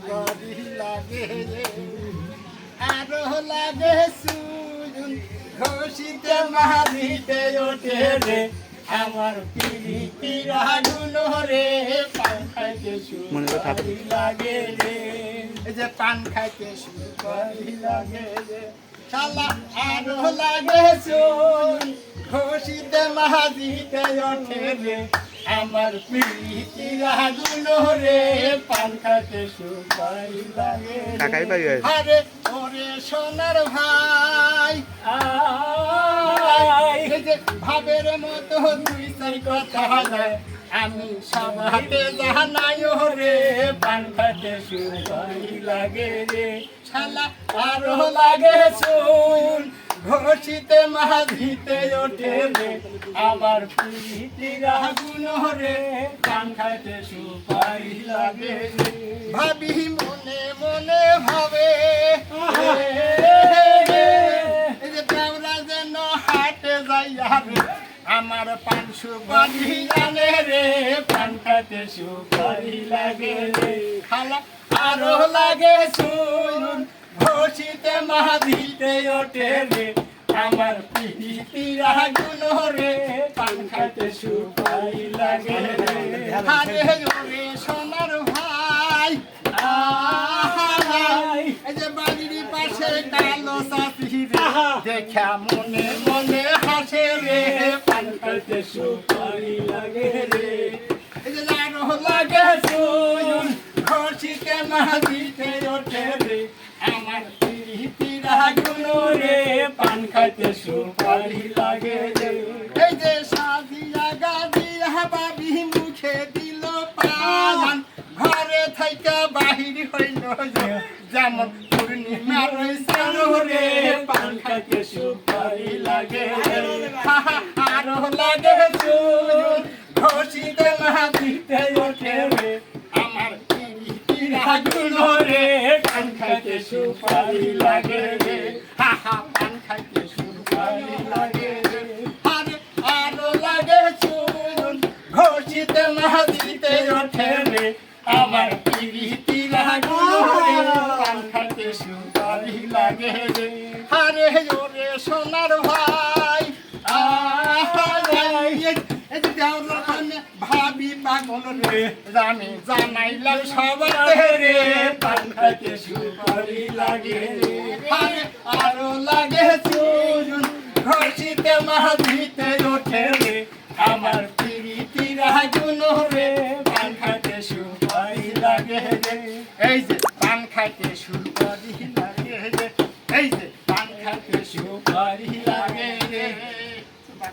সুপারি লাগে আরও লাগে সুজন ঘষিতে মারিতে ওঠে রে। আমার পিড়ি আগুন রে পান খাইতে সুপারি লাগে রে। এই যে পান খাইতে সুপারি লাগে রে। শালা আরও লাগে সুন ঘষিতে মারিতে ওঠে রে। আমার আগুন রে লাগে কাকাই আরে ওরে সোনার ভাই যে ভাবের মতো দুই চার কথা যায় আমি সবাতে জানাই রে পান খাতে সুপারি লাগে রে। শালা আরও লাগে শুন ঘষিতে মাঝিতে ওঠে রে আমার প্রীতির আগুন রে পান খাতে সুপারি লাগে ভাবি মনে মনে ভাবে যেন হাটে যাইয়া রে, আমার পান সুপারি আনে রে, পান খাতে সুপারি লাগে রে। খালা আরও লাগে শুন মাদিতে ওঠে রে। আমার পিহিতির আগুন রে পান খাতে সুপারি লাগে রে। আরে ওরে সোনার ভাই এই যে বাড়ির পাশে কালো চাষি রে দেখা মনে মনে হাসে রে পান খাইতে সুপারি লাগে রে। এই যে লাগে শুন ঘষিতে মাঝিতে ওঠে খাইতে সুপারি লাগে এই যে সাদিয়া গাদিয়া বাবি মুখে দিল পান ঘরে থাইকা বাহির হইল যেমন পূর্ণিমার সানো রে পান খাইতে সুপারি লাগে আরও লাগে চুন ঘষিতে মাটিতে ওঠে রে। আমার পিড়িতির রে। পান খাইতে সুপারি লাগে রে হা হা পান খাইতে ঘষিতে মাটিতে ওঠে রে। আমার পিড়িতির আগুন রে পান খাইতে সুপারি লাগে রে। আরে ওরে সোনার ভাই ভাবি পাগল রে। জানি জানাইলাম সবার রে পান খাইতে সুপারি লাগে রে। আরও লাগে চুন ঘষিতে মাঝিতে ওঠে রে আমার